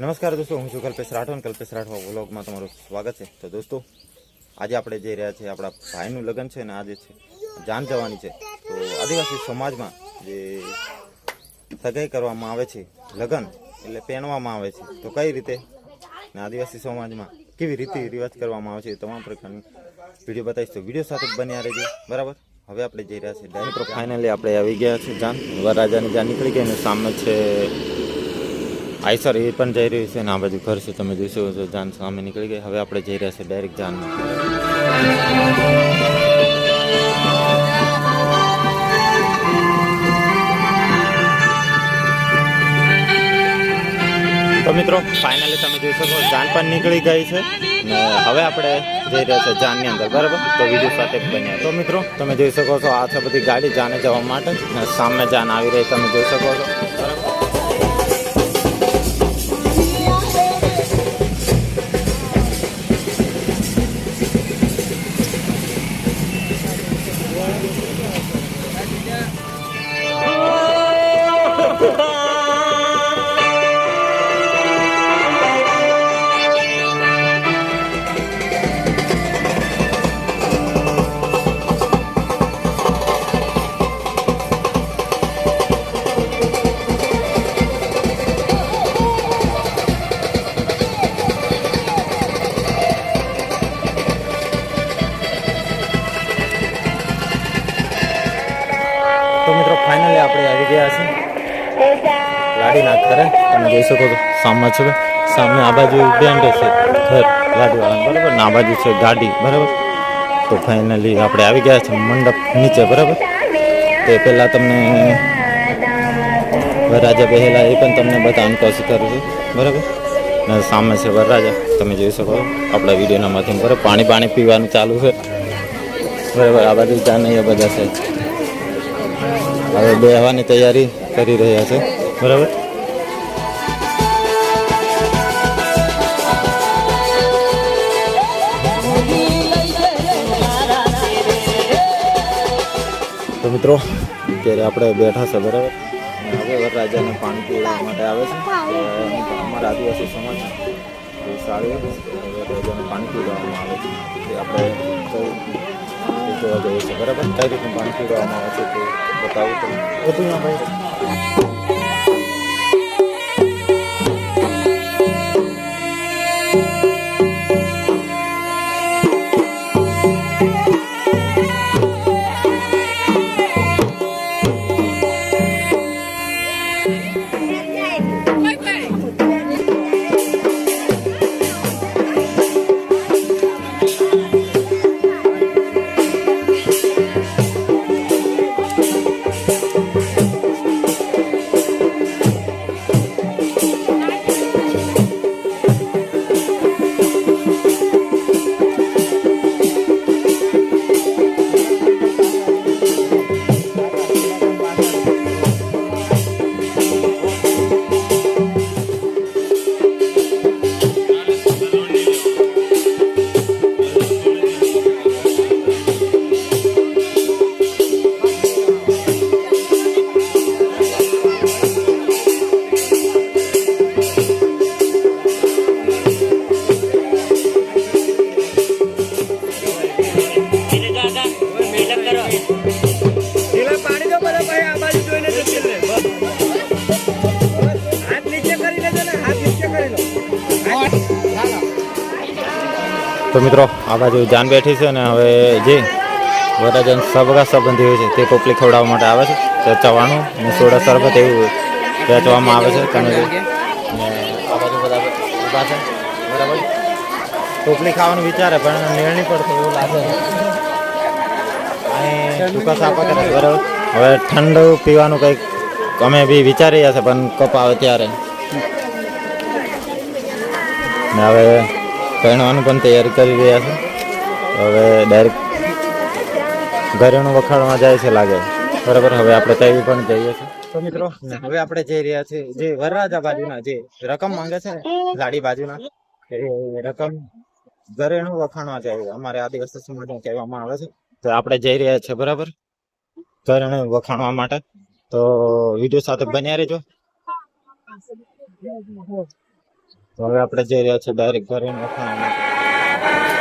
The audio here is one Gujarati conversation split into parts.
નમસ્કાર દોસ્તો, હું છું કલ્પેશ રાઠોડ. કલ્પેશ રાઠવા વ્લોગમાં તમારું સ્વાગત છે. તો દોસ્તો, આજે આપણે જઈ રહ્યા છીએ આપણા ભાઈનું લગ્ન છે ને આજે છે, જાન જવાની છે. તો આદિવાસી સમાજમાં જે સગાઈ કરવામાં આવે છે, લગ્ન એટલે પહેણવામાં આવે છે, તો કઈ રીતે? આદિવાસી સમાજમાં કેવી રીતિ રિવાજ કરવામાં આવે છે તમામ પ્રકારની વીડિયો બતાવીશ. તો વીડિયો સાથે બન્યા રહેજો. બરાબર? હવે આપણે જઈ રહ્યા છીએ ડાયરેક્ટ ફાઇનલી આપણે આવી ગયા છે, જાન. વરરાજાની જાન નીકળી ગઈ અને સામે છે આઈસર એ પણ જઈ રહ્યું છે અને આ બાજુ ઘર છે, તમે શકો છો જાન સામે નીકળી ગઈ. હવે આપણે જઈ રહ્યા છે ડાયરેક્ટ જાન તો મિત્રો ફાઇનલી તમે જોઈ શકો, જાન પણ નીકળી ગઈ છે ને હવે આપણે જઈ રહ્યા છે જાનની અંદર, બરાબર? તો વીડિયો સાથે બન્યા. તો મિત્રો, તમે જોઈ શકો છો, આ છે બધી ગાડી જાને જવા માટે સામે જાન આવી રહી તમે જોઈ શકો છો. બરાબર? ગાડીના ઘરે તમે જોઈ શકો છો, સામે છે સામે આ બાજુ બેન્ડ છે, ઘર ગાડીવાળા બરાબર? ને આ બાજુ છે ગાડી, બરાબર? તો ફાઇનલી આપણે આવી ગયા છે મંડપ નીચે, બરાબર? તે પહેલાં તમને વરરાજા પહેલા એ પણ તમને બધા કોશિશ કરું છું, બરાબર? ને સામે છે વરરાજા, તમે જોઈ શકો આપણા વિડીયોના માધ્યમ બરાબર પાણી પાણી પીવાનું ચાલુ છે. બરાબર, આ બાજુ નહીં બધા છે હવે બેહવાની તૈયારી કરી રહ્યા છે, બરાબર? મિત્રો, અત્યારે આપણે બેઠા છે, બરાબર? હવે વરરાજાને પાણી પીવા માટે આવે છે. અમારા આદિવાસી સમાજ એ સારું વરરાજાને પાણી પીવડાવવામાં આવે છે. તે આપણે જોવા જઈએ છીએ, બરાબર? કઈ રીતનું પાણી પીવડાવવામાં આવે છે તે બતાવું તો બધું ભાઈ. તો મિત્રો આ બાજુ જાન બેઠી છે ને હવે જે વરાજન સબગા સંબંધી હોય છે તે ટોપલી ખવડાવવા માટે આવે છે. તો ચવાણું અને સોડા શરબત એવું વેચવામાં આવે છે. તમે આ બાજુ બધા ઊભા છે. બરાબર? ટોપલી ખાવાનું વિચારે પણ નિર્ણય પડતો એવું લાગે છે. ટૂંકા સાપા કરે બરાબર? હવે ઠંડુ પીવાનું કંઈક અમે બી વિચારી રહ્યા છે પણ કપ આવે ત્યારે. હવે પહેણવાનું પણ તૈયારી કરી રહ્યા છે. હવે ડાયરેક્ટ ઘરેણું વખાણવા જાય છે લાગે. બરાબર, હવે આપણે તૈયારી પણ જઈએ છીએ. તો મિત્રો, હવે આપણે જઈ રહ્યા છીએ, જે વરરાજા બાજુના, જે રકમ માંગે છે ને, લાડી બાજુના રકમ ઘરેણું વખાણવા જાય અમારે આદિવાસી સમાજમાં કહેવામાં આવે છે. તો આપણે જઈ રહ્યા છીએ, બરાબર? ઘરેણું વખાણવા માટે. તો વીડિયો સાથે બન્યા રહેજો. તો હવે આપણે જઈ રહ્યા છીએ ડાયરેક્ટ ઘરે નખાવા માટે.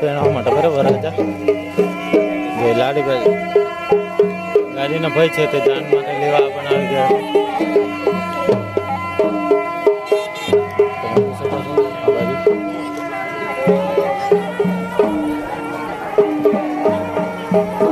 પહેરવા માટે બરાબર રાજા જે લાડીભાઈ ગાડીનો ભાઈ છે તે જાન માટે લેવા પણ આવી ગયા. તમે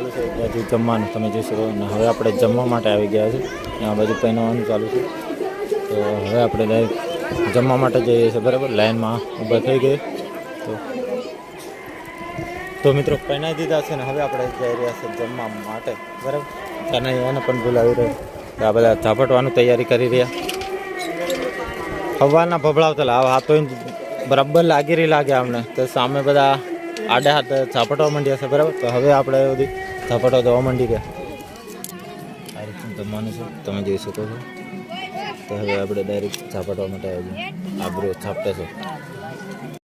ચાલુ છે. બાજુ જમવાનું તમે જોઈ શકો. અને હવે આપણે જમવા માટે આવી ગયા છે. આ બાજુ પહેરવાનું ચાલુ છે. તો હવે આપણે ડાયરેક્ટ જમવા માટે જઈએ છીએ, બરાબર? લાઇનમાં ઊભા થઈ ગઈ તો તો મિત્રો પહેરાવી દીધા છે ને હવે આપણે જઈ રહ્યા છે જમવા માટે, બરાબર? તને એને પણ બોલાવી રહ્યો. આ બધા ઝાપટવાનું તૈયારી કરી રહ્યા. હવાના ભભળાવતા આ હાથો બરાબર લાગી રહી લાગે અમને. તો સામે બધા આડે હાથે ઝાપટવા માંડ્યા છે, બરાબર? તો હવે આપણે બધી ઝાપટવા જવા માંડી ગયા આ રીતનું જમવાનું છે તમે જોઈ શકો છો. તો હવે આપણે ડાયરેક્ટ ઝાપટવા માટે આવી ગયા આબરો થાપટા છે.